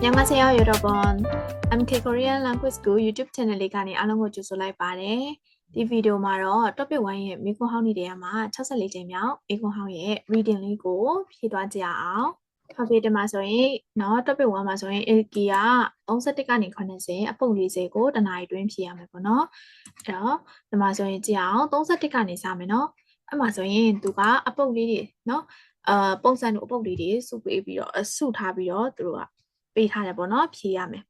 안녕하세요 여러분. MK Korean Language School YouTube channel လေးကနေအားလုံးကိုကြိုဆိုလိုက်ပါတယ်။ဒီဗီဒီယိုမှာတော့ topic 1ရဲ့မိခွန်းဟောင်းနေတဲ့အမှာ64ကြိမ်မြောက်မိခွန်းဟောင်းရဲ့ reading လေးကိုဖြည့်သွားကြရအောင်။ topic ဒီမှာဆိုရင်နော် topic 1မှာဆိုရင် AK က31ကနေ80အပုံ40ကိုတနားရီတွင်းဖြည့်ရမယ်ပေါ့နော်။အဲ့တော့ဒီမှာဆိုရင်ကြည့်အောင်31ကနေစမယ်နော်။အဲ့မှာဆိုရင်သူကအပုတ်လေးတွေနော်အာပုံစံတို့အပုတ်လေးတွေစုပေးပြီးတော့စုထားပြီးတော့သူတို့က ပေးထားတယ်ပေါ့နော်ဖြည့်ရမယ်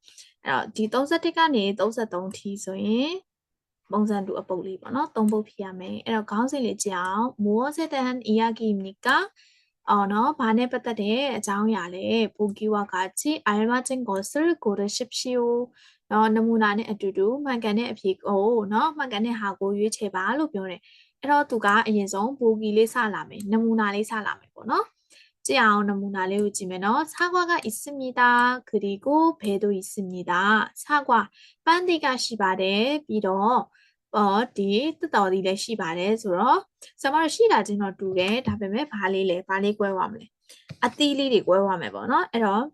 အဲ့တော့ဒီ31ကနေ33ထီဆိုရင်ပုံစံတူအပုပ်လေးပေါ့နော်သုံးပုပ်ဖြည့်ရမယ်အဲ့တော့ခေါင်းစဉ်လေးကြည့်အောင်မိုးစတန်အီယာကီမီကာအော်နော်ဘာနဲ့ပတ်သက်တဲ့အကြောင်းအရာလဲပိုကီဝါကချီအိုင်မချင်းကိုဆာကိုရရှစ်ရှီယိုနော်နမူနာနဲ့အတူတူမှန်ကန်တဲ့အဖြေကိုနော်မှန်ကန်တဲ့ဟာကိုရွေးချယ်ပါလို့ပြောတယ်အဲ့တော့သူကအရင်ဆုံးပိုကီလေးစလာမယ်နမူနာလေးစလာမယ်ပေါ့နော် ကြည့်အောင်နမူနာလေးကိုကြည့်မယ်နော်사과가있습니다그리고배도있습니다사과ပန်းတိကရှိပါတယ်ပြီးတော့အော်ဒီတတော်ဒီလည်းရှိပါတယ်ဆိုတော့ဆမတို့ရှိတာချင်းတော့တူတယ်ဒါပေမဲ့ဘာလေးလဲဘာလေး꿰သွားမလဲအသီးလေးတွေ꿰သွားမယ်ပေါ့နော်အဲ့တော့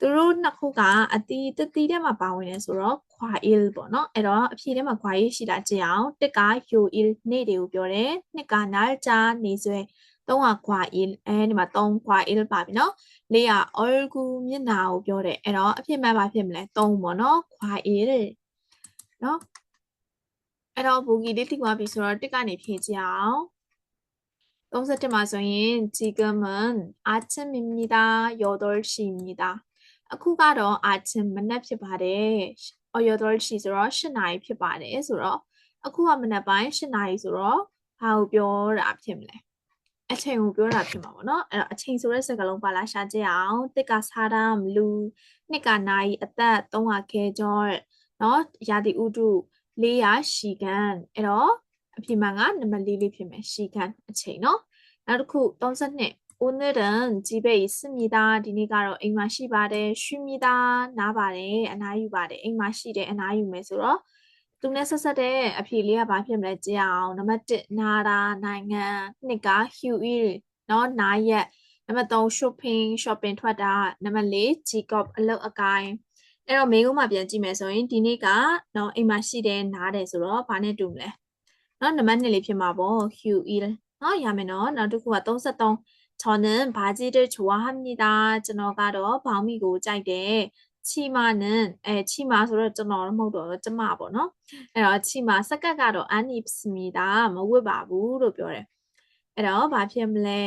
သူတို့နှစ်ခုကအတီးတတီးထဲမှာပါဝင်နေဆိုတော့ခွာ il ပေါ့နော်အဲ့တော့အဖြေထဲမှာခွာ il ရှိတာကြည့်အောင်တစ်က yo il နေ့တွေကိုပြောတယ်နှစ်က 날짜 နေဆွဲ 3က ခွာ il အဲဒီမှာ3ခွာ il ပါပြီနော်၄က 얼굴 မျက်နှာကိုပြောတယ်အဲ့တော့အဖြစ်မှန်ပါဖြစ်မလဲ3ပေါ့နော်ခွာ il နော်အဲ့တော့ဘူဂီလေးတိသွားပြီဆိုတော့တစ်ကနေဖြည့်ကြအောင်31မှာဆိုရင်지금은 아침입니다. 8시입니다. အခုကတော့ 아침 မနက်ဖြစ်ပါတယ်။အော်8ရှိဆိုတော့8နာရီဖြစ်ပါတယ်ဆိုတော့အခုကမနက်ပိုင်း8နာရီဆိုတော့ဘာကိုပြောတာဖြစ်မလဲ။ အချိန်ကိုပြောတာဖြစ်မှာပေါ့နော်။အဲ့တော့အချိန်ဆိုတဲ့စကားလုံးပါလာရှာကြည့်အောင်။တစ်ကစားတာမလူနှစ်ကနာရီအသက်3ကခဲကြောနော်ရာသီဥတု400ရှီကန်အဲ့တော့အဖြစ်မှန်ကနံပါတ်4လေးဖြစ်မယ်ရှီကန်အချိန်နော်နောက်တစ်ခု32 오늘은 집에 있습니다. ဒီနေ့ကတော့အိမ်မှာရှိပါတယ်။쉬니다။နားပါတယ်။အနားယူပါတယ်။အိမ်မှာရှိတယ်အနားယူမယ်ဆိုတော့ သူနဲ့ဆက်ဆက်တဲ့အဖြေလေးကဘာဖြစ်မလဲကြည့်အောင်နံပါတ်1နာတာနိုင်ငံနှစ်က huey နော်နားရက်နံပါတ်3 shopping shopping ထွက်တာနံပါတ်4 jacob အလုပ်အကိုင်းအဲ့တော့မိကုန်းမှာပြန်ကြည့်မယ်ဆိုရင်ဒီနေ့ကနော်အိမ်မှာရှိတယ်နားတယ်ဆိုတော့ဘာနဲ့တူမလဲနော်နံပါတ်2လေးဖြစ်မှာပေါ့ huey နော်ရမယ်နော်နောက်တစ်ခုက33저는바지를좋아합니다ကျွန်တော်ကတော့ဘောင်မီကိုကြိုက်တယ် ချီမာနန်အဲချီမာဆိုတော့ကျွန်တော်မဟုတ်တော့ကျမပေါ့နော်အဲ့တော့ချီမာစကတ်ကတော့အန်နီစမီတာမဝတ်ပါဘူးလို့ပြောတယ်အဲ့တော့ဘာဖြစ်မလဲ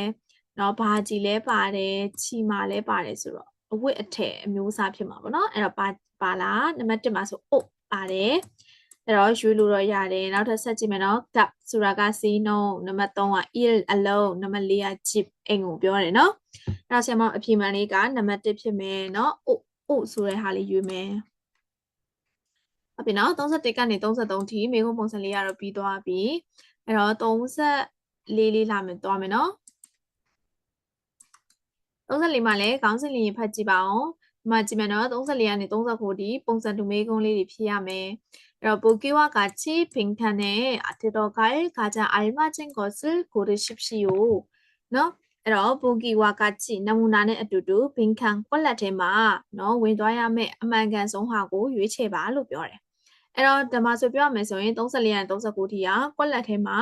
နော်ဘာကြီးလဲပါတယ်ချီမာလဲပါတယ်ဆိုတော့အဝတ်အထည်အမျိုးအစားဖြစ်မှာပေါ့နော်အဲ့တော့ပါပါလားနံပါတ်1မှာဆိုအိုပါတယ်အဲ့တော့ရွေးလို့တော့ရတယ်နောက်ထပ်ဆက်ကြည့်မယ်နော် gap ဆိုတာက see no နံပါတ်3က ill alone နံပါတ်4က chip အိမ်ကိုပြောတယ်နော်အဲ့တော့ဆရာမအပြည့်မှန်လေးကနံပါတ်1ဖြစ်မယ်နော်အို အို့ဆိုတဲ့ဟာလေးရွေးမယ်။ဟုတ်ပြီနော်31ကနေ33ထိမိကုံးပုံစံလေးကတော့ပြီးသွားပြီ။အဲ့တော့34လေးလာမယ်သွားမယ်နော်။34မှာလည်းခေါင်းစဉ်လေးရင်ဖတ်ကြည့်ပါအောင်။ဒီမှာကြည့်မယ်နော်34ကနေ39ထိပုံစံတူမိကုံးလေးတွေဖြည့်ရမယ်။အဲ့တော့ပိုကီဝါကချီဖင်ထန်နဲ့အတေတော်ကဲကာကြအိုင်မချင်းကိုစကိုရရှိရှိယိုနော် အဲ့တော့ဘူကီဝါကချိနမူနာနဲ့အတူတူဘင်ခံကွက်လက်ထဲမှာနော်ဝင်သွားရမယ့်အမှန်ကန်ဆုံးဟာကိုရွေးချယ်ပါလို့ပြောတယ်အဲ့တော့ဒီမှာဆိုပြောရမယ်ဆိုရင်34ရန်39ထိကကွက်လက်ထဲမှာ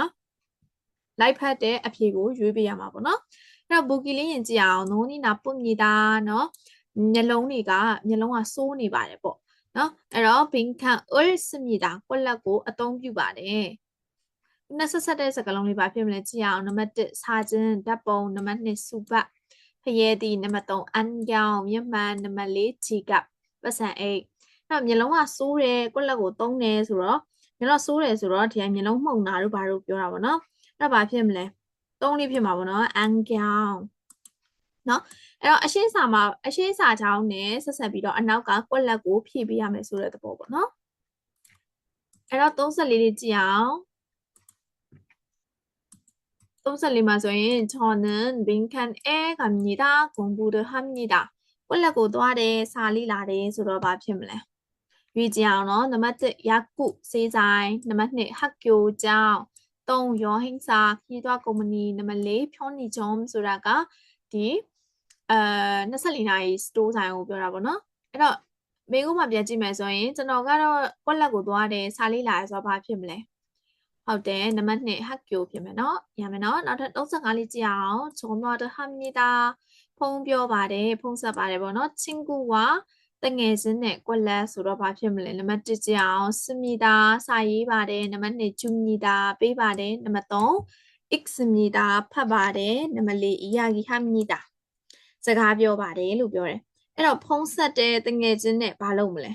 လိုက်ဖက်တဲ့အဖြေကိုရွေးပေးရမှာပေါ့နော်အဲ့တော့ဘူကီလေးရင်ကြည့်အောင်နိုးနီနာပုတ်မြီတာနော်မျက်လုံးတွေကမျက်လုံးကစိုးနေပါတယ်ပေါ့နော်အဲ့တော့ဘင်ခံဥလ်စမြီတာကွက်လက်ကိုအသုံးပြုပါတယ် နှစ်ဆက်ဆက်တဲ့စကားလုံးလေးပါဖြစ်မလဲကြည့်အောင်နံပါတ်1စာချင်းဓာတ်ပုံနံပါတ်2စုပတ်ဖရဲတီနံပါတ်3အန်ကြောင်မျက်မှန်နံပါတ်4ခြေကပ်ပတ်စံအိတ်အဲ့မျက်လုံးကစိုးတယ်ကွက်လက်ကိုသုံးတယ်ဆိုတော့မျက်လုံးစိုးတယ်ဆိုတော့ဒီကမျက်လုံးမှုန်တာတို့ဘာလို့ပြောတာပေါ့နော်အဲ့ဘာဖြစ်မလဲသုံးလေးဖြစ်မှာပေါ့နော်အန်ကြောင်နော်အဲ့တော့အရှင်းစာမှာအရှင်းစာချောင်းနဲ့ဆက်ဆက်ပြီးတော့အနောက်ကကွက်လက်ကိုဖြည့်ပေးရမယ်ဆိုတဲ့သဘောပေါ့နော်အဲ့တော့34လေးကြည့်အောင် 34မှာဆိုရင်저는빈칸에갑니다공부를합니다ကွက်လက်ကိုသွားတယ်စာလေးလာတယ်ဆိုတော့ဘာဖြစ်မလဲရွေးကြအောင်နော်နံပါတ်1ယာကုစေးဆိုင်နံပါတ်2학교ကျောင်း3ရောဟင်းစာခီးသွားကုမ္ပဏီနံပါတ်4ဖြောနီဂျုံဆိုတာကဒီအဲ24နာရီ store ဆိုင်ကိုပြောတာပေါ့နော်အဲ့ အဲ့တော့မိကုန်းမှာပြန်ကြည့်မယ်ဆိုရင်ကျွန်တော်ကတော့ကွက်လက်ကိုသွားတယ်စာလေးလာရဆိုတော့ဘာဖြစ်မလဲ ဟုတ်တယ်နံပါတ်2ဟက်ကျိုဖြစ်မယ်เนาะရမယ်เนาะနောက်ထပ်35လေးကြည့်အောင်ဂျုံမော်ဒဟမ်နီတာဖုံးပြောပါတယ်ဖုံးဆက်ပါတယ်ပေါ့เนาะချင်းကူဝါတငယ်ချင်းနဲ့ကွက်လက်ဆိုတော့ဘာဖြစ်မလဲနံပါတ်1ကြည့်အောင်စမီတာစာရေးပါတယ်နံပါတ်2ဂျူမီတာပေးပါတယ်နံပါတ်3 x မီတာဖတ်ပါတယ်နံပါတ်4အီယာဂီဟမ်မီတာစကားပြောပါတယ်လို့ပြောတယ်အဲ့တော့ဖုံးဆက်တဲ့တငယ်ချင်းနဲ့ဘာလုပ်မလဲ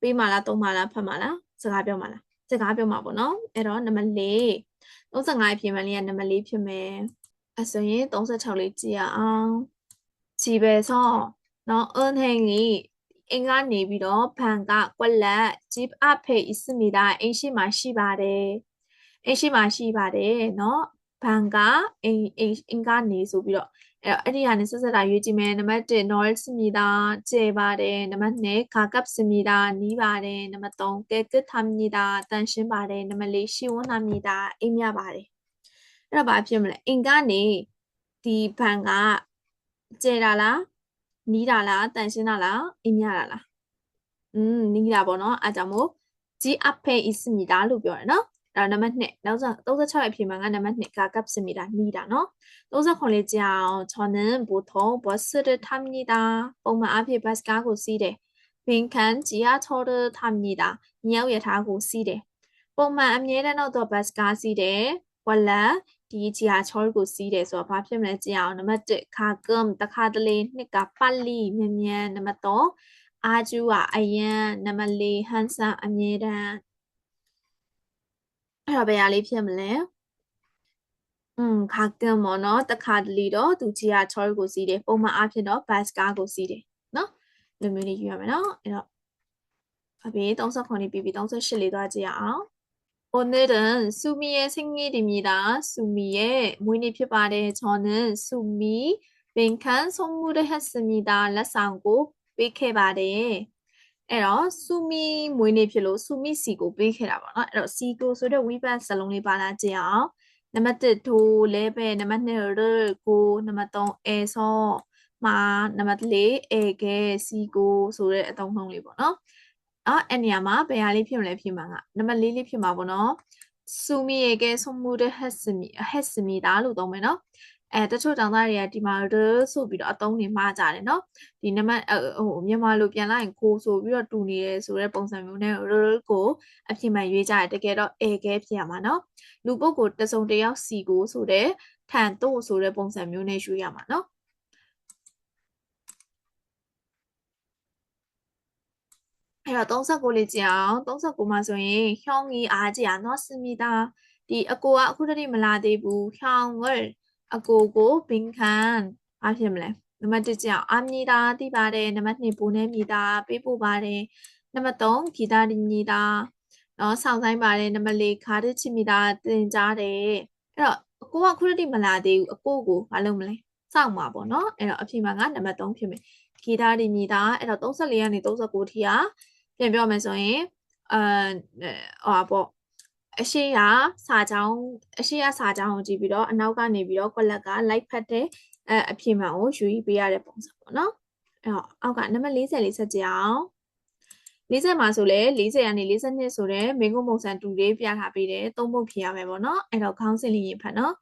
ပေးမလားသုံးမလားဖတ်မလားစကားပြောမလား စကားပြောမှာပေါ့နော်အဲ့တော့နံပါတ်၄35ပြင်မှန်လေးကနံပါတ်၄ဖြစ်မယ်အဆိုရင်36လေးကြည့်ရအောင်ជីပဲဆောနော်အန်ဟင်ကြီးအင်ကနေပြီးတော့ဘန်ကကွက်လက်ဂျစ်အဖေအစ်မီတာအင်ရှိမှာရှိပါတယ်အင်ရှိမှာရှိပါတယ်နော်ဘန်ကအင်အင်ကနေဆိုပြီးတော့ အဲ့တော့အဲ့ဒီဟာနဲ့ဆက်ဆက်တာရွေးကြည့်မယ်နံပါတ်1 knowledge စမီတာကျေပါတယ်နံပါတ်2 가깝စမီတာနီးပါတယ်နံပါတ်3 깨끗합니다တန်ရှင်းပါတယ်နံပါတ်4시원합니다အိမ်မြပါတယ်အဲ့တော့ဘာဖြစ်မလဲအင်ကနေဒီဘဏ်ကကျေတာလားနီးတာလားတန်ရှင်းတာလားအိမ်မြတာလားอืมနီးတာပေါ့နော်အားကြောင့်မို့ G 앞에 있습니다 လို့ပြောတယ်နော် ဒါနံပါတ်2နောက်ဆုံး36ရဲ့အဖြေမှာကနံပါတ်2ကကပ်စင်မီတာနီးတာနော်39လေးကြောင်ချော်နန်ဘူထုံဘတ်စတထမ်နီတာပုံမှန်အဖြစ်ဘတ်ကားကိုစီးတယ်ဘင်ကန်ဂျီယာချော်ဒထမ်နီတာမြောက်ရထားကိုစီးတယ်ပုံမှန်အမြဲတမ်းတော့ဘတ်ကားစီးတယ်ဝလန်ဒီဂျီယာချော်ကိုစီးတယ်ဆိုတော့ဘာဖြစ်မလဲကြည့်အောင်နံပါတ်1ခါကမ်တခါတလေနှစ်ကပတ်လီမြန်မြန်နံပါတ်3အာဂျူကအရန်နံပါတ်4ဟန်ဆန်အမြဲတမ်း အဲ့တော့ဘယ်ဟာလေးဖြစ်မလဲอืมခါကမ်မော်နော်တခါတလေတော့သူဂျီယာချောကိုစီးတယ်ပုံမှန်အားဖြင့်တော့ဘတ်ကားကိုစီးတယ်နော်လူမျိုးလေးယူရမယ်နော်အဲ့တော့အဖေ39လေးပြီးပြီး38လေးသွားကြည့်ရအောင် 오늘은 수미의 생일입니다. 수미의 모인이 피바래 저는 수미 뱅칸 선물을 했습니다. 라상고 베케바래 အဲ့တော့ဆူမီမွေးနေ့ဖြစ်လို့ဆူမီစီကိုပေးခဲ့တာပေါ့နော်အဲ့တော့စီကိုဆိုတဲ့ဝိပတ်စလုံးလေးပါလာကြည့်အောင်နံပါတ်1ဒိုလဲပဲနံပါတ်2ရကိုနံပါတ်3အဲဆောမာနံပါတ်4အဲကဲစီကိုဆိုတဲ့အသုံးနှုန်းလေးပေါ့နော်နော်အဲ့နေရာမှာဘယ်ဟာလေးဖြစ်မလဲဖြစ်မှာကနံပါတ်၄လေးဖြစ်မှာပေါ့နော်ဆူမီရဲ့ကဲဆုမှုတဲ့ဟက်စမီဟက်စမီဒါလို့သုံးမယ်နော် အဲတချို့တောင်သားတွေကဒီမှာဒဆိုပြီးတော့အသုံးတွေမှားကြတယ်နော်ဒီနံပါတ်ဟိုမြန်မာလိုပြန်လိုက်ရင်ကိုဆိုပြီးတော့တူနေတယ်ဆိုတဲ့ပုံစံမျိုးနဲ့ရကိုအပြည့်မှန်ရွေးကြတယ်တကယ်တော့အဲခဲဖြစ်ရမှာနော်လူပုဂ္ဂိုလ်တစုံတယောက်စီကိုဆိုတဲ့ထန်တို့ဆိုတဲ့ပုံစံမျိုးနဲ့ရွေးရမှာနော်ဲ့တော့39လေးကြည့်အောင်39မှာဆိုရင်ဟျောင်းကြီးအားကြီးอ่ะเนาะစမီတာဒီအကိုကအခုတည်းမလာသေးဘူးဟျောင်းဝဲ အကိုကိုဘင်ခံအားဖြစ်မလဲနံပါတ်1ကြောင့်အာမီတာသိပါတယ်နံပါတ်2ဘိုးနဲ့မိတာပေးပို့ပါတယ်နံပါတ်3ဂီတာဒီမိတာနော်ဆောင်ဆိုင်ပါတယ်နံပါတ်4ခါတစ်ချီမိတာတင်ကြားတယ်အဲ့တော့အကိုကခုနတိမလာသေးဘူးအကိုကိုမလုပ်မလဲစောင့်ပါပေါ့နော်အဲ့တော့အဖြေမှာကနံပါတ်3ဖြစ်မယ်ဂီတာဒီမိတာအဲ့တော့34ကနေ39ထိอ่ะပြန်ပြောမယ်ဆိုရင်အာဟောပါ အရှိရစာကြောင်းအရှိရစာကြောင်းကိုကြည့်ပြီးတော့အနောက်ကနေပြီးတော့ collect က like ဖတ်တဲ့အအဖြစ်မှန်ကိုယူပေးရတဲ့ပုံစံပေါ့နော်အဲ့တော့အောက်ကနံပါတ်40လေးဆက်ကြအောင်40မှာဆိုလဲ40ကနေ42ဆိုတဲ့မင်းကုန်းပုံစံတူလေးပြထားပေးတယ်သုံးပုတ်ဖြေရမယ်ပေါ့နော်အဲ့တော့ခေါင်းစဉ်လေးရေးဖတ်နော်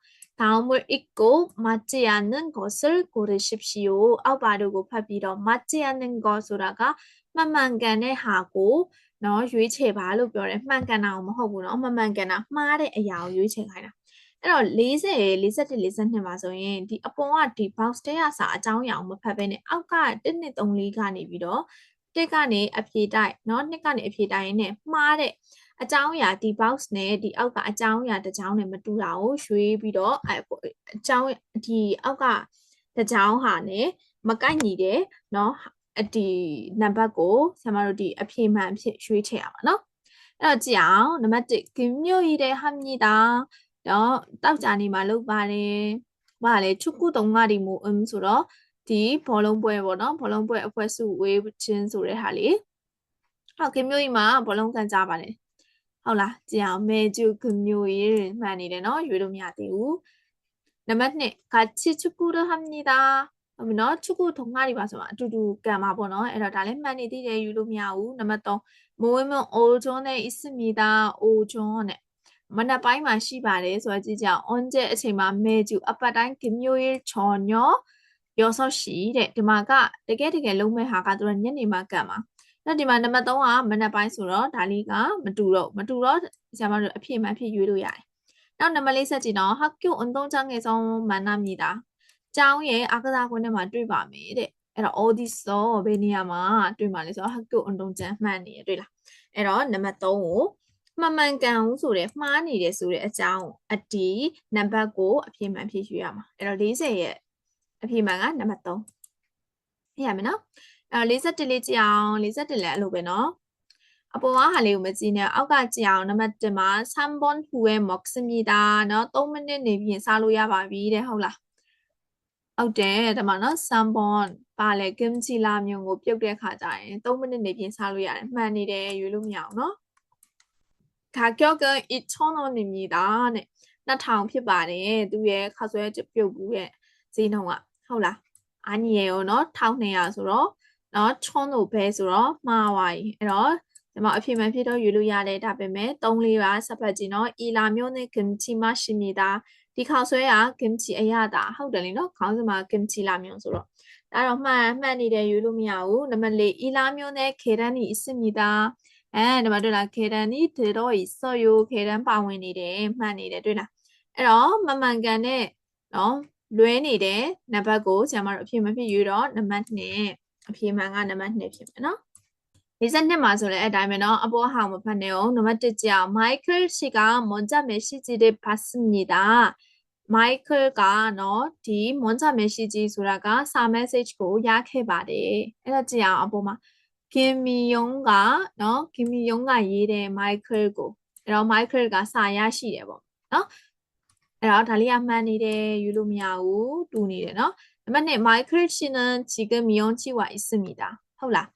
다음을읽고맞지않는것을고르십시오အောက်ပါတို့ကိုဖတ်ပြီးတော့ 맞지않는것ဆိုတာကမှန်မှန်ကန်တဲ့ဟာကို နော်ရွေးချယ်ပါလို့ပြောတယ်မှန်ကန်တာမဟုတ်ဘူးနော်မမှန်ကန်တာမှားတဲ့အရာကိုရွေးချယ်ခိုင်းတာအဲ့တော့40 41 42မှာဆိုရင်ဒီအပေါ်ကဒီ box တဲရစာအကြောင်းအရာကိုမဖတ်ဘဲနဲ့အောက်က1 2 3 4ကနေပြီးတော့တစ်ကနေအဖြေတိုက်เนาะနှစ်ကနေအဖြေတိုက်ရင်းနဲ့မှားတဲ့အကြောင်းအရာဒီ box နဲ့ဒီအောက်ကအကြောင်းအရာတစ်ကြောင်းနဲ့မတူတာကိုရွေးပြီးတော့အအကြောင်းဒီအောက်ကတစ်ကြောင်းဟာနဲ့မကိုက်ညီတယ်เนาะ အဒီနံပါတ်ကိုဆရာမတို့ဒီအဖြေမှန်ဖြစ်ရွေးချယ်ရမှာเนาะအဲ့တော့ကြည့်အောင်နံပါတ်1ဂင်းမျိုးရည်တဲ့ဟာမြည်တာတော့တောက်ကြနေမှာလုပ်ပါတယ်ဘာလဲ축구 동아리 모음ဆိုတော့ဒီဘောလုံးပွဲပေါ့နော်ဘောလုံးပွဲအဖွဲ့စုဝေးချင်းဆိုတဲ့ဟာလေဟုတ်ကမျိုးကြီးမှာဘောလုံးကန်ကြပါလေဟုတ်လားကြည့်အောင်မေဂျူကမျိုးကြီးမှန်နေတယ်နော်ရွေးလို့မရသေးဘူးနံပါတ်2같이축구를합니다 ဟုတ်ပြီ နော်ချုကုထုံငှားနေပါဆိုတော့အတူတူကံပါပေါ့နော်အဲ့တော့ဒါလည်းမှန်နေသေးတယ်ယူလို့မရဘူးနံပါတ်3မိုးဝင်းမအိုဂျွန်းနဲ့အစ်စမီတာအိုဂျွန်းနဲ့မနက်ပိုင်းမှာရှိပါတယ်ဆိုတော့ကြည့်ကြအောင်အွန်ကျဲအချိန်မှာမဲကျူအပတ်တိုင်းဂမျိုးရေးချော်ညောရောဆော့ရှိတဲ့ဒီမှာကတကယ်တကယ်လုံးမဲ့ဟာကသူကညနေမှာကံပါအဲ့ဒီမှာနံပါတ်3ကမနက်ပိုင်းဆိုတော့ဒါလေးကမတူတော့မတူတော့ဆရာမတို့အဖြစ်မှအဖြစ်ရွေးလို့ရတယ်နောက်နံပါတ်4ဆက်ကြည့်တော့ဟာကျုံအုံတုံးချငယ်ဆုံးမန္နာမြည်တာ ကျောင်းရဲ့အားကစားကွင်းထဲမှာတွေ့ပါမယ်တဲ့အဲ့တော့ all this တော့ဘယ်နေရာမှာတွေ့မှာလဲဆိုတော့ Hakko Ondong Chan မှန်နေရတွေ့လားအဲ့တော့နံပါတ်3ကိုမှန်မှန်ကန်ဦးဆိုတဲ့မှားနေတယ်ဆိုတဲ့အကြောင်းအတီးနံပါတ်ကိုအပြည့်မှန်ဖြည့်ရွှေ့ရမှာအဲ့တော့40ရဲ့အပြည့်မှန်ကနံပါတ်3ပြရမယ်နော်အဲ့တော့41လေးကြည့်အောင်41လည်းအလိုပဲနော်အပေါ်ကဟာလေးကိုမကြည့်နဲ့အောက်ကကြည့်အောင်နံပါတ်1မှာ Sambon Hue Moximida เนาะ3မိနစ်နေပြီးရင်စားလို့ရပါပြီတဲ့ဟုတ်လား ဟုတ်တယ်ဒါမှနော်ဆမ်ဘွန်ပါလေကင်ချီလာမျိုးကိုပြုတ်တဲ့ခါကျရင်3မိနစ်နေပြင်စားလို့ရတယ်မှန်နေတယ်ရွေးလို့မရအောင်နော်ခါကျော်ကအချုံတော့နေမိတာတဲ့2000ဖြစ်ပါတယ်သူရဲ့ခါဆွဲပြုတ်ဘူးရဲ့ဈေးနှုန်းကဟုတ်လားအာညီရေရောနော်1200ဆိုတော့နော်ချုံလို့ပဲဆိုတော့မှားသွားပြီအဲ့တော့ဒီမှာအဖြစ်မှန်ဖြစ်တော့ယူလို့ရတယ်ဒါပေမဲ့3-4ပါစပတ်ကြီးနော်အီလာမျိုးနဲ့ဂင်ချီမရှိမိတာ ဒီခေါက်ဆွဲက kimchi အရတာဟုတ်တယ်လေနော်ခေါင်းစမှာ kimchi လာမျိုးဆိုတော့အဲ့တော့မှန်မှန်နေတယ်ယူလို့မရဘူးနံပါတ်၄ဤလာမျိုးနဲ့ခေတန်းဤအစ်မီတာအဲနံပါတ်2လားခေတန်းဤဒေတော့ဤဆော့ယိုခေတန်းပါဝင်နေတယ်မှန်နေတယ်တွေ့လားအဲ့တော့မမှန်ကန်တဲ့နော်လွဲနေတဲ့နံပါတ်ကိုကျွန်မတို့အဖြစ်မဖြစ်ယူတော့နံပါတ်2အဖြစ်မှန်ကနံပါတ်2ဖြစ်မယ်နော်52မှာဆိုလဲအဲ့တိုင်းပဲเนาะအပေါ်ဟာမဖတ်နေအောင်နံပါတ်1ကြာ Michael ရှိကမွန်ကြမယ်ရှိကြတဲ့ပါစမီတာ Michael ကနော်ဒီ Monza Message ဆိုတာကစာ message ကိုရခဲ့ပါတယ်အဲ့ဒါကြည့်အောင်အပေါ်မှာ Kim Mi Young ကနော် Kim Mi Young ကရေးတယ် Michael ကိုအဲ့တော့ Michael ကစာရရှိတယ်ပေါ့နော်အဲ့တော့ဒါလေးကမှန်နေတယ်ယူလို့မရဘူးတူနေတယ်နော်နံပါတ်2 Michael Shannon 지금 이용 치와 있습니다ဟုတ်လား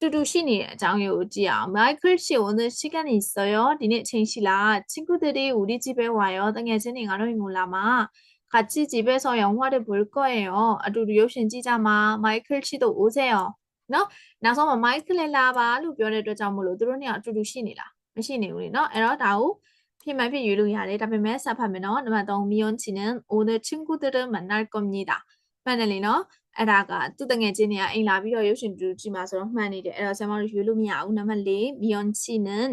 တူတူရှိနေတဲ့အကြောင်းတွေကိုကြည့်အောင် migrate ရှိဝန်တဲ့ရှိကနေဆိုရောဒီနေ့အချိန်ရှိလားချင်းကုတဲ့တွေဦးဒီကြည့်ပဲဝါရောတငယ်ချင်းတွေငါတို့ငိုလာမှာခါကြည့်ကြည့်ပဲဆောင်ရောဟွာတဲ့ဘွယ်ကော့ရောအတူတူရုပ်ရှင်ကြည့်ကြမှာ migrate ရှိတော့ဦးချက်ရောနော်နောက်ဆုံးမှာ migrate လဲလာပါလို့ပြောတဲ့အတွက်ကြောင့်မလို့တို့เนี่ยအတူတူရှိနေလားမရှိနေဘူးလေနော်အဲ့တော့ဒါကိုဖြစ်မှဖြစ်ယူလို့ရတယ်ဒါပေမဲ့ဆက်ဖတ်မယ်နော်နံပါတ်3 Myon Chinen Ode Chingu Tere Manar Komnida မှန်တယ်လေနော် အဲ့ဒါကသူ့တငယ်ချင်းတွေကအိမ်လာပြီးတော့ရုပ်ရှင်တူကြည့်မှာဆိုတော့မှန်နေတယ်အဲ့တော့ဆရာမတို့ရွေးလို့မရဘူးနံပါတ်4 미연치는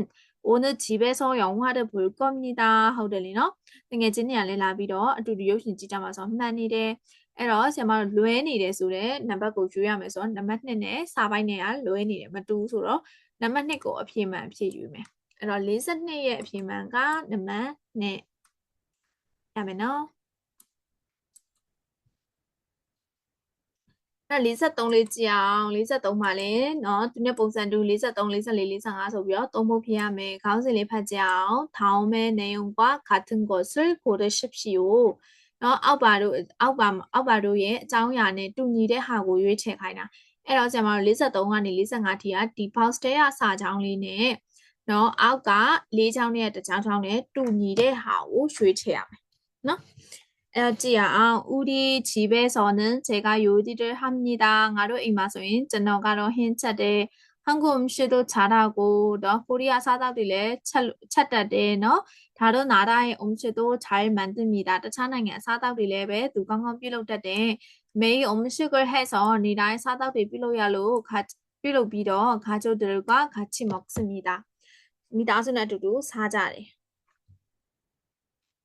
오늘 집에서 영화를 볼 겁니다 ဟုတ်တယ်လေနော်တငယ်ချင်းတွေကလည်းလာပြီးတော့အတူတူရုပ်ရှင်ကြည့်ကြမှာဆိုတော့မှန်နေတယ်အဲ့တော့ဆရာမတို့လွဲနေတယ်ဆိုတော့နံပါတ်ကိုရွေးရမယ်ဆိုတော့နံပါတ်2နဲ့စာပိုင်းနဲ့ကလွဲနေတယ်မတူဆိုတော့နံပါတ်2ကိုအဖြေမှန်အဖြေယူမယ်အဲ့တော့42ရဲ့အဖြေမှန်ကနံပါတ်2ရမယ်နော် အဲ့43လေးကြည့်အောင်43မှာလည်းเนาะသူနဲ့ပုံစံတူ43 44 45ဆိုပြီးတော့သုံးဖို့ဖြစ်ရမယ်ခေါင်းစဉ်လေးဖတ်ကြအောင်ထောင်းမဲနေုံကွာခါထင်ကိုဆယ်ကိုတရှိဖြီကိုเนาะအောက်ပါတို့အောက်ပါအောက်ပါတို့ရဲ့အကြောင်းအရာနဲ့တူညီတဲ့ဟာကိုရွေးချယ်ခိုင်းတာအဲ့တော့ကျွန်မတို့43ကနေ45ထိကဒီ box တဲရစာချောင်းလေးနဲ့เนาะအောက်က၄ချောင်းနဲ့တစ်ချောင်းချောင်းနဲ့တူညီတဲ့ဟာကိုရွေးချယ်ရမယ်เนาะ 에지야, 아, 우리 집에서는 제가 요리를 합니다. 가로 이마소인, 저너가로 힌차데 한국 음식도 잘하고, 너 코리아 사람들에 찾다데, 너 다른 나라의 음식도 잘 만듭니다. 찬양의 사람들에 왜 누강업 빌로다데 매일 음식을 해서 니라의 사람들 빌로야로 빌로 빌어 가족들과 같이 먹습니다. 미다스나 두두 사자래.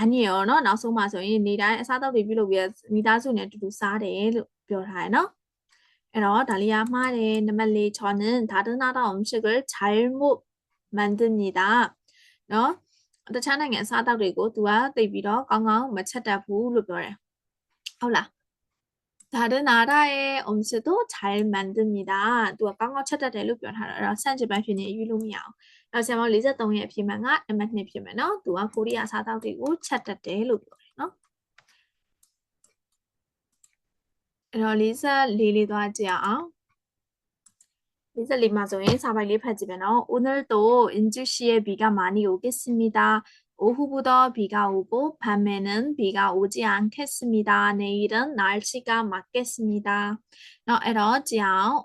အနည်းရောနော်နောက်ဆုံးမှဆိုရင်နေတိုင်းအစားအသောက်တွေပြုလုပ်ပြီးမိသားစုနဲ့အတူတူစားတယ်လို့ပြောထားရယ်နော်အဲ့တော့ဒါလေးရမှားတယ်နံပါတ်၄ချောင်းန다른나라 음식을 잘못 만듭니다နော်တခြားနိုင်ငံအစားအသောက်တွေကိုသူကသိပြီးတော့ကောင်းကောင်းမချက်တတ်ဘူးလို့ပြောတယ်ဟုတ်လား다른나라의음식도잘만듭니다သူကကောင်းကောင်းချက်တတ်တယ်လို့ပြောထားတာအဲ့တော့ဆန့်ကျင်ဘက်ဖြစ်နေအယူလို့မရအောင် အဲ့တော့ဆရာမ43ရဲ့အဖြစ်မှန်ကနံပါတ်2ဖြစ်မယ်နော်။သူကကိုရီးယားစားတောက်တွေကိုချက်တတ်တယ်လို့ပြောတယ်နော်။အဲ့တော့44လေးသွားကြည့်အောင်။44မှာဆိုရင်စာပိုက်လေးဖတ်ကြည့်မယ်နော်. 오늘도 인주 씨의 비가 많이 오겠습니다. 오후부터 비가 오고 밤에는 비가 오지 않겠습니다. 내일은 날씨가 맑겠습니다. Now, 에러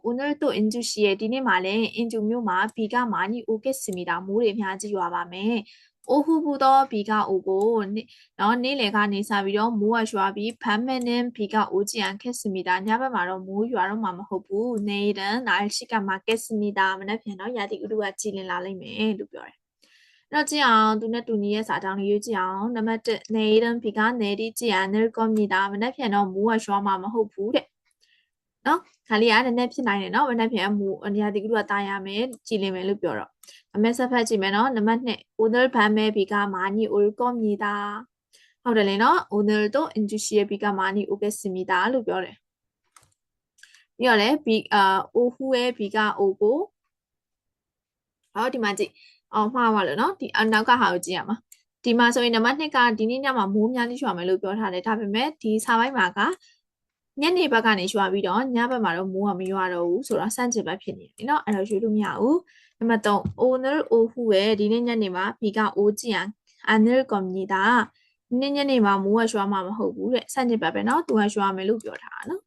오늘도 인주시에 디니 말에 인주묘마 비가 많이 오겠습니다. 모레 묘지 와밤에 오후부터 비가 오고 네, 어, 네, 내일에가니 네 사비로 모아 슈아비 밤에는 비가 오지 않겠습니다. 야밤마로 모유아로 마마호부 내일은 날씨가 맑겠습니다. 만에 변호 야디 우루가 지린 라리메 루별 တော့ကြည့်အောင်သူနဲ့တူညီရဲ့စာတောင်းလေးရွေးကြည့်အောင်နံပါတ်1နေရန်ဖီကနေဒီကြည့်အောင်နေကွန်မြူတာမနေ့ပြန်တော့မူးဝရွာမှာမဟုတ်ဘူးတဲ့နော်ခါလေးကနည်းနည်းဖြစ်နိုင်တယ်နော်မနေ့ပြန်မူးနေရာဒီကူကတာရမယ်ကြည်လင်မယ်လို့ပြောတော့အမဲဆက်ဖတ်ကြည့်မယ်နော်နံပါတ်2 order ဘန်မဲဖီကမာနီ order ကွန်မြူတာဟုတ်တယ်လေနော် order တော့ industrial ဖီကမာနီ okay စီမီတာလို့ပြောတယ်ပြီးတော့လေဘီအာအိုဟူရဲ့ဘီကအိုကိုဟောဒီမှာကြည့် အောင်မှားပါလို့နော်ဒီအနောက်ကဟာကိုကြည့်ရမှာဒီမှာဆိုရင်နံပါတ်2ကဒီနေ့ညမှာမိုးများကြီးရွာမယ်လို့ပြောထားတယ်ဒါပေမဲ့ဒီစာပိုင်းမှာကညနေဘက်ကနေရွာပြီးတော့ညဘက်မှာတော့မိုးကမရွာတော့ဘူးဆိုတော့စန့်ကျင်ဘက်ဖြစ်နေတယ်เนาะအဲ့တော့ရွေလို့မရဘူးနံပါတ်3 owner o who ရဲ့ဒီနေ့ညနေမှာဖီက o ကြည့်ရန် anil community ကညညနေမှာမိုးကရွာမှာမဟုတ်ဘူးတဲ့စန့်ကျင်ဘက်ပဲเนาะသူကရွာမယ်လို့ပြောထားတာเนาะ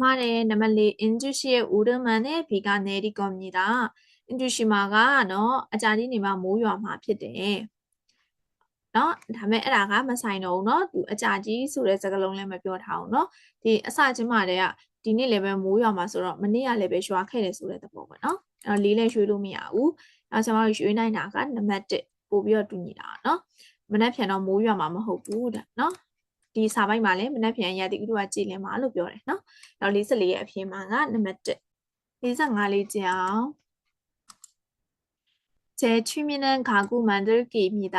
မှားတယ်နံပါတ်4 industry ရဲ့ orderman နဲ့ဖီက neri community အင်ဒူရှီမာကနော်အကြာကြီးနေမှမိုးရွာမှာဖြစ်တယ်နော်ဒါပေမဲ့အဲ့ဒါကမဆိုင်တော့ဘူးနော်သူအကြာကြီးဆိုတဲ့စကားလုံးလည်းမပြောထားဘူးနော်ဒီအစချင်းမှတည်းကဒီနေ့လည်းပဲမိုးရွာမှာဆိုတော့မနေ့ကလည်းပဲရွာခဲ့တယ်ဆိုတဲ့သဘောပေါ့နော်အဲ့တော့လေးလည်းရွှေ့လို့မရဘူးအဲကျွန်တော်တို့ရွှေ့နိုင်တာကနံပါတ်1ပို့ပြီးတော့တူညီတာနော်မနေ့ပြန်တော့မိုးရွာမှာမဟုတ်ဘူးတဲ့နော်ဒီစာပိုက်မှာလည်းမနေ့ပြန်ရတဲ့ဥဒ္ဒဝကြည်လင်မှာလို့ပြောတယ်နော်အဲ့တော့44ရဲ့အဖြစ်မှာကနံပါတ်1 45လေးကြည့်အောင် 제 취미는 가구 만들기입니다.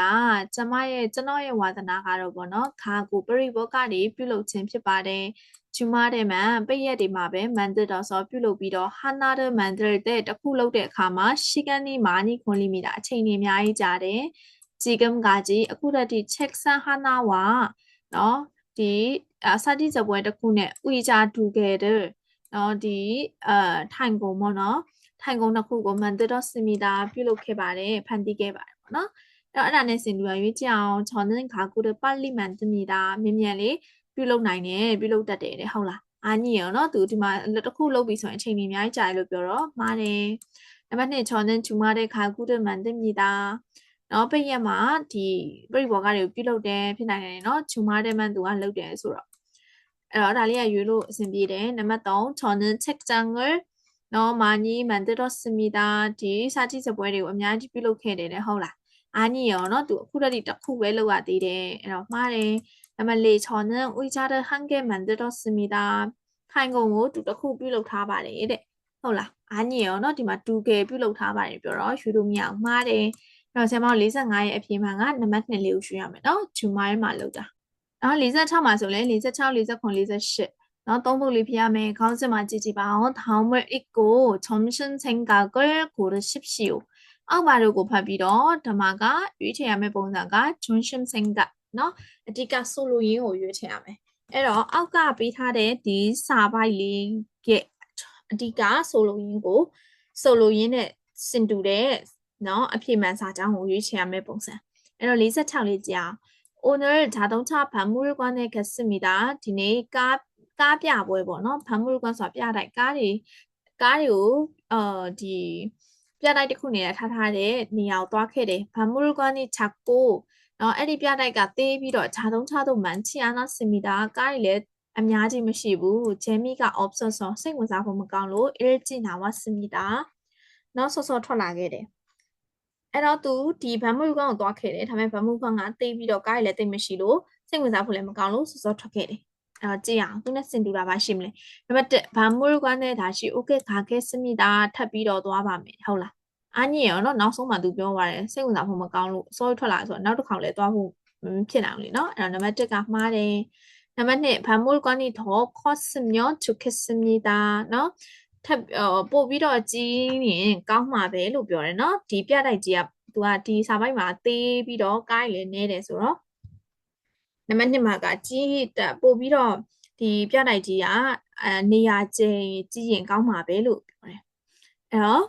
ကျမရဲ့ကျွန်တော်ရဲ့ဝါသနာကတော့ပေါ့နော် 가구ပရိဘောဂတွေ ပြုလုပ်ခြင်း ဖြစ်ပါတယ်. 주말에만 ပိတ်ရက်တွေမှာပဲ 만들어서 ပြုလုပ်ပြီးတော့ 하나를 만들 때 တစ်ခုလုပ်တဲ့အခါမှာ 시간이 많이 걸립니다. အချိန်တွေအများကြီးကြာတယ်. 지금까지 အခုတည်း책상 하나와 နော်ဒီ 사지저ပွဲတစ်ခုနဲ့ 의자 두 개를 နော်ဒီအဲထိုင်ကုန်ပေါ့နော် ထိုင်ကုန်တစ်ခုကိုမန်တက်တော့စင်မီတာပြုလုပ်ခဲ့ပါတယ်ဖန်တီးခဲ့ပါတယ်ပေါ့နော်အဲ့တော့အဲ့ဒါနဲ့စင်တူရရွေးကြအောင်ဂျွန်နန်ခါကူတဲ့ပါလီမန်စင်မီတာမြင်မြန်လေးပြုလုပ်နိုင်တယ်ပြုလုပ်တတ်တယ်တဲ့ဟုတ်လားအာညီရောနော်သူဒီမှာတစ်ခုလုပ်ပြီးဆိုရင်အချိန်ကြီးအများကြီးကြာတယ်လို့ပြောတော့မှားတယ်နံပါတ်2ဂျွန်နန်ချူမတဲ့ခါကူတဲ့မန်တင်မီတာနော်ပိတ်ရက်မှာဒီပြိဘောကတွေကိုပြုလုပ်တယ်ဖြစ်နိုင်တယ်နော်ချူမတဲ့မန်သူကလုပ်တယ်ဆိုတော့အဲ့တော့ဒါလေးကရွေးလို့အဆင်ပြေတယ်နံပါတ်3ဂျွန်နန်ချက်ဂျန်ဂယ် နော်မာညီမန်တတော်စမီတာဒီစာကြည့်စပွဲတွေကိုအများကြီးပြုလုပ်ခဲ့တယ်လေဟုတ်လားအာညီရောနော်သူအခုတည်းတစ်ခုပဲလောက်ရသေးတယ်အဲ့တော့မှားတယ်နံပါတ်၄ချောင်းနဲ့ဦးကြတဲ့ဟန်ကဲမန်တတော်စမီတာခိုင်ကုန်ကိုသူတစ်ခုပြုလုပ်ထားပါတယ်တဲ့ဟုတ်လားအာညီရောနော်ဒီမှာ 2K ပြုလုပ်ထားပါတယ်ပြောတော့ယူလို့မရအောင်မှားတယ်တော့ဆရာမ45ရဲ့အပြင်မှာကနံပါတ်2လေးကိုရွှေ့ရမယ်နော်ဂျူမိုင်းမှာလောက်တာ။အော်46မှာဆိုလဲ46 48 48 နော်သုံးပုဒ်လေးပြရမယ်ခေါင်းစဉ်မှာကြည့်ကြည့်ပါအောင်다음을읽고점심생각을고르십시오အောက်ပါတို့ကိုဖတ်ပြီးတော့ဓမ္မကရွေးချယ်ရမယ့်ပုံစံက점심생각နော်အဓိကဆိုလိုရင်းကိုရွေးချယ်ရမယ်အဲ့တော့အောက်ကပေးထားတဲ့ဒီစာပိုက်လေးရဲ့အဓိကဆိုလိုရင်းကိုဆိုလိုရင်းနဲ့စင်တူတဲ့နော်အဖြစ်မှန်စာကြောင်းကိုရွေးချယ်ရမယ့်ပုံစံအဲ့တော့46လေးကြာ 오늘 자동차 박물관에 갔습니다. 디네 까 ကားပြပွဲပေါ့နော်ဗန်မူရကွန်ဆိုတာပြတိုက်ကားတွေကားတွေကိုအာဒီပြတိုက်တစ်ခုနေရာထားထားတဲ့နေရာကိုသွားခဲ့တယ်ဗန်မူရကွန်นี่ချက်ကိုနော်အဲ့ဒီပြတိုက်ကသေးပြီးတော့ခြားသုံးခြားသုံးမန်ချီယာနာစင်မီတာကားတွေလည်းအများကြီးမရှိဘူးဂျယ်မီက option ဆိုစိတ်ဝင်စားဖို့မကောင်းလို့ irrigate နာဝစင်မီတာနော်ဆော့ဆော့ထွက်လာခဲ့တယ်အဲ့တော့သူဒီဗန်မူရကွန်ကိုသွားခဲ့တယ်ဒါပေမဲ့ဗန်မူရကွန်ကသေးပြီးတော့ကားတွေလည်းတိတ်မရှိလို့စိတ်ဝင်စားဖို့လည်းမကောင်းလို့ဆော့ဆော့ထွက်ခဲ့တယ် 어ကြည့်အောင်သူနဲ့စင်တီပါပါရှိမလဲနံပါတ်1ဘာမို့ကွမ်းတဲ့ဒါရှိ okay ခါခဲစမိတာထပ်ပြီးတော့သွားပါမယ်ဟုတ်လားအညင်ရောနော်နောက်ဆုံးမှသူပြောပါတယ်စိတ်ဝင်စားဖို့မကောင်းလို့ sorry ထွက်လာဆိုတော့နောက်တစ်ခါလည်းသွားဖို့ဖြစ်နိုင်လေနော်အဲ့တော့နံပါတ်1ကမှားတယ်နံပါတ်2ဘာမို့ကွမ်းဒီတော့ cost မျိုး to kiss မိတာနော်ထပ်ပို့ပြီးတော့ကြီးရင်ကောင်းမှာပဲလို့ပြောတယ်နော်ဒီပြတိုက်ကြီးကသူကဒီစာပိုက်မှာသေးပြီးတော့ကိုင်းလည်းနဲတယ်ဆိုတော့ နံပါတ်1မှာကကြီးတက်ပို့ပြီးတော့ဒီပြတိုက်ကြီးကအဲနေရာကျင်းကြီးရင်ကောင်းမှာပဲလို့ပြောတယ်အဲတော့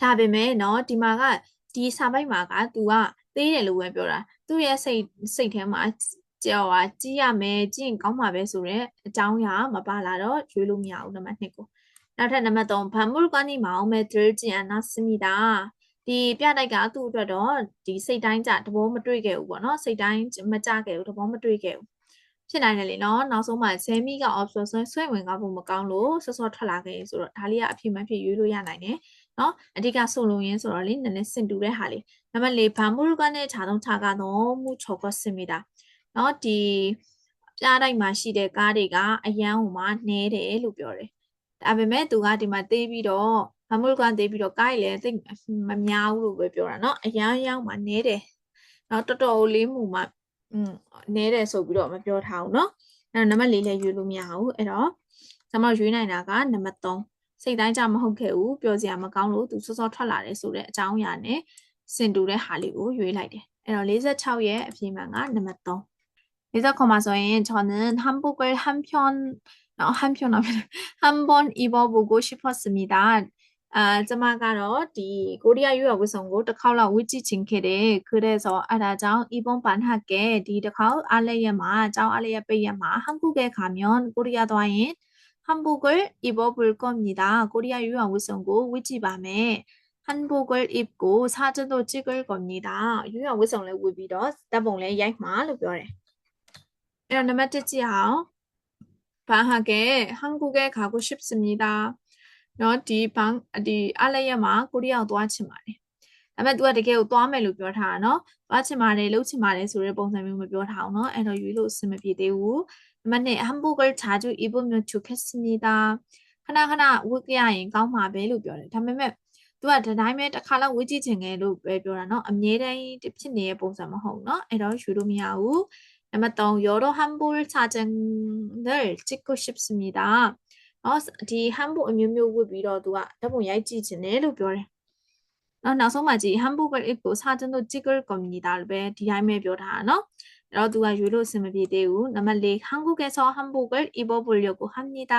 ဒါပေမဲ့เนาะဒီမှာကဒီစာပိုက်မှာက तू ကသေးတယ်လို့ပဲပြောတာသူ့ရဲ့စိတ်စိတ်ထဲမှာကြော်ဟာကြည့်ရမယ်ကြည့်ရင်ကောင်းမှာပဲဆိုတော့အကြောင်းအရာမပါလာတော့ရွေးလို့မရဘူးနံပါတ်2ကိုနောက်ထပ်နံပါတ်3 Bamburgani မှာ Madrid ကျန်နာစမီတာ ဒီပြတိုက်ကသူ့အတွက်တော့ဒီစိတ်တိုင်းကြသဘောမတွေ့ခဲ့ဘူးပေါ့နော်စိတ်တိုင်းမကြခဲ့ဘူးသဘောမတွေ့ခဲ့ဘူးဖြစ်နိုင်တယ်လေနော်နောက်ဆုံးမှဇဲမီက option ဆွဲဆွဲဝင်ကားဖို့မကောင်းလို့ဆော့ဆော့ထွက်လာခဲ့ဆိုတော့ဒါလေးကအဖြစ်မှန်ဖြစ်ရွေးလို့ရနိုင်တယ်နော်အဓိကဆိုလုံရင်းဆိုတော့လေနည်းနည်းစင်တူတဲ့ဟာလေးနံပါတ်၄ဘာမို့ကနဲ့ခြာသုံးခြာကတော့မူချောကစင်မီတာနော်ဒီပြားတိုက်မှာရှိတဲ့ကားတွေကအရန်ဟိုမှာနှဲတယ်လို့ပြောတယ်ဒါပေမဲ့သူကဒီမှာသေးပြီးတော့ မမုတ်ကန်သေးပြီးတော့ကားကြီးလည်းသိမများဘူးလို့ပဲပြောတာเนาะအရန်ရောင်းမှာနဲတယ်เนาะတော်တော်လေးမှုမှာอืมနဲတယ်ဆိုပြီးတော့မပြောထားဘူးเนาะအဲနံပါတ်၄လည်းရွေးလို့မရဘူးအဲ့တော့ကျွန်မရွေးနိုင်တာကနံပါတ်3စိတ်တိုင်းကြမဟုတ်ခဲ့ဘူးပြောစရာမကောင်းလို့သူစောစောထွက်လာတယ်ဆိုတဲ့အကြောင်းအရာနဲ့စင်တူတဲ့ဟာလေးကိုရွေးလိုက်တယ်အဲ့တော့46ရဲ့အဖြေမှန်ကနံပါတ်3 리서커마서인 저는 한복을 한 편, 한 편, 한 번 입어보고 싶었습니다. 아, ကျွန်မကတော့ဒီ 코리아 유학 우선고 တစ်ခေါက်လောက် 위치 진케래 그래서 알아장 이번 반학에 ဒီတစ်ခေါက် 알레야마 장 알레야 빼야마 한국에 가면 코리아 도인 한복을 입어볼 겁니다. 코리아 유학 우선고 위치 밤에 한복을 입고 사진도 찍을 겁니다. 유학 우선을 ဝင်ပြီးတော့တပ်ပုံလေးရိုက်မှာလို့ပြောတယ် အဲ့တော့နံပါတ်1ကြည့်အောင်ဘာဟာကဲ 한국에 가고 싶습니다 เนาะဒီဘန်ဒီအားလရက်မှာကိုရီးယားကိုသွားချင်ပါတယ်ဒါပေမဲ့ तू ကတကယ်ကိုသွားမယ်လို့ပြောထားတာเนาะသွားချင်ပါတယ်လှုပ်ချင်ပါတယ်ဆိုတဲ့ပုံစံမျိုးမပြောထားအောင်เนาะအဲ့တော့ရွေးလို့အဆင်မပြေသေးဘူးနံပါတ်2 한복을 자주 입으면 좋겠습니다 ခဏခဏဝတ်ကြရင်ကောင်းမှာပဲလို့ပြောတယ်ဒါပေမဲ့ तू ကဒီတိုင်းပဲတစ်ခါလောက်ဝတ်ကြည့်ချင်တယ်လို့ပဲပြောတာเนาะအမြဲတမ်းဖြစ်နေတဲ့ပုံစံမဟုတ်เนาะအဲ့တော့ရွေးလို့မရဘူးနံပါတ်3 여러 한복 사진을 찍고 싶습니다. 어, ဒီ 한복 အမျိုးမျိုးဝတ်ပြီးတော့သူကဓာတ်ပုံရိုက်ကြည့်ခြင်းတယ်လို့ပြောတယ်။နော်နောက်ဆုံးမှကြည့် 한복을 입고 사진도 찍을 겁니다 လို့ပဲဒီတိုင်းပဲပြောထားတာနော်။အဲ့တော့သူကရွေးလို့အဆင်မပြေသေးဘူး။နံပါတ်4 한국에서 한복을 입어보려고 합니다.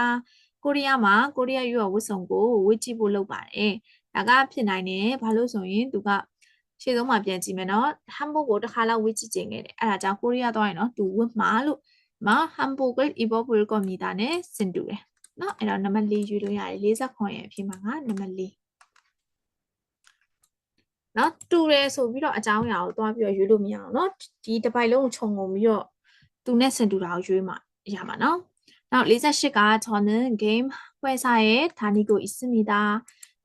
코리아မှာ 코리아 유학ဝတ်စုံကိုဝတ်ကြည့်ဖို့လုပ်ပါတယ်။ဒါကဖြစ်နိုင်တယ်။ဘာလို့ဆိုရင်သူကရှေ့ဆုံးမှာပြန်ကြည့်မယ်နော်ဟမ်ဘုတ်ကိုတစ်ခါလောက်ဝေ့ကြည့်ခြင်းခဲ့တယ်အဲ့ဒါကြောင့်ကိုရီးယားသွားရင်နော်သူဝတ်မှာလို့မဟမ်ဘုတ်ကိုအီဘောဘူကောမီတာနဲ့စင်တူတယ် နော်အဲ့တော့နံပါတ်၄ယူလို့ရတယ်40ခွန်ရဲ့အဖြစ်မှာကနံပါတ်၄နော်တူတယ်ဆိုပြီးတော့အကြောင်းအရာကိုသွားပြီးတော့ရွေးလို့မရအောင်နော်ဒီတစ်ပိုက်လုံးကိုခြုံငုံပြီးတော့သူနဲ့စင်တူတာကိုရွေးမှာရမှာနော်နောက်48က저는 game 회사에다니고있습니다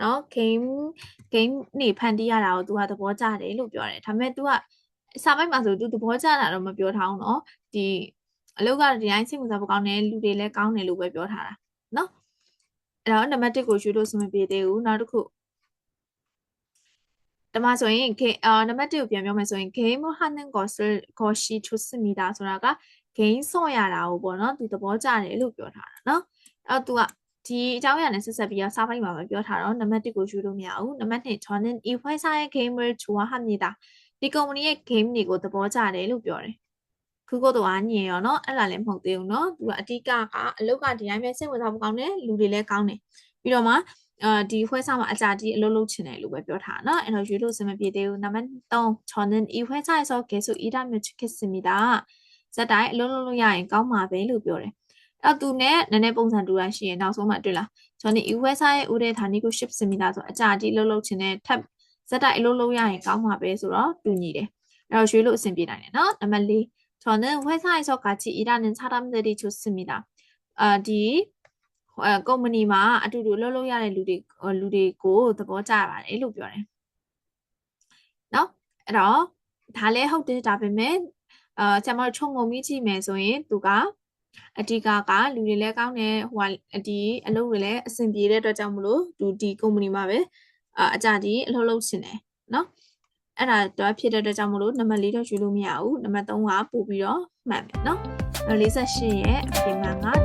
เนาะ game game နေဖန်တီးရတာကို तू ကသဘောကျတယ်လို့ပြောတယ်ဒါပေမဲ့ तू ကစာပိုက်မှာဆို तू သဘောကျတာတော့မပြောထားအောင်เนาะဒီအလုပ်ကဒီတိုင်းစိတ်ဝင်စားဖို့ကောင်းတယ်လူတွေလည်းကောင်းတယ်လို့ပဲပြောထားတာเนาะအဲ့တော့နံပါတ်1ကိုရွှေလို့ဆိုမပြေသေးဘူးနောက်တစ်ခုဒါမှဆိုရင်အာနံပါတ်1ကိုပြန်ပြောမယ်ဆိုရင် game hunting ကို koshi chusmida ဆိုတာက game ဆော့ရတာကိုပေါ့เนาะ तू သဘောကျတယ်လို့ပြောထားတာเนาะအဲ့တော့ तू က ဒီအကြောင်းအရာနဲ့ဆက်ဆက်ပြီးတော့စာပိုက်မှာပဲပြောထားတော့နံပါတ်1ကိုယူလို့မရဘူးနံပါတ်2 저는 이 회사의 게임을 좋아합니다 ဒီကုမ္ပဏီရဲ့ game တွေကိုသဘောကျတယ်လို့ပြောတယ်ခုကတော့အားညင်ရောเนาะအဲ့လာလည်းမဟုတ်သေးဘူးเนาะသူကအတိကကအလုတ်ကဒီတိုင်းပဲစိတ်ဝင်စားဖို့ကောင်းတယ်လူတွေလည်းကောင်းတယ်ပြီးတော့မှအာဒီဖွဲစားမှာအကြကြီးအလုပ်လုပ်ချင်တယ်လို့ပဲပြောထားเนาะအဲ့တော့ရွေးလို့စမပြေသေးဘူးနံပါတ်3 저는 이 회사에서 계속 일하면 좋겠습니다 ဇက်တိုင်းအလုပ်လုပ်လို့ရရင်ကောင်းမှာပဲလို့ပြောတယ် အဲ့သူနဲ့နည်းနည်းပုံစံတူတာရှိရင်နောက်ဆုံးမှတွေ့လားကျွန်တော်ဒီ website ရဲ့ဦးတဲ့ဌာနီကို ship စင်မီတာဆိုအကြကြီးလှုပ်လှုပ်ခြင်းနဲ့ထပ်ဇက်တိုက်အလုပ်လုပ်ရရင်ကောင်းမှာပဲဆိုတော့တူညီတယ်အဲ့တော့ရွှေလို့အဆင်ပြေနိုင်တယ်နော်နံပါတ်၄저는 회사에서 같이 일하는 사람들이 좋습니다. 아, 디 အဲကုမ္ပဏီမှာအတူတူအလုပ်လုပ်ရတဲ့လူတွေဟိုလူတွေကိုသဘောကျပါတယ်လို့ပြောတယ်เนาะအဲ့တော့ဒါလည်းဟုတ်တယ်ဒါပေမဲ့အာကျွန်တော်တို့ခြုံငုံပြီးကြည့်မယ်ဆိုရင်သူက အတီကာကလူတွေလည်းကောင်းတယ်ဟိုဟာဒီအလုပ်တွေလည်းအဆင်ပြေတဲ့အတွက်ကြောင့်မလို့သူဒီ company မှာပဲအာအကြဒီအလုပ်လုပ်ချင်တယ်နော်အဲ့ဒါတော့ဖြစ်တဲ့အတွက်ကြောင့်မလို့နံပါတ်၄တော့ယူလို့မရဘူးနံပါတ်3ကပို့ပြီးတော့မှတ်မယ်နော်48ရဲ့အပြင်မှာက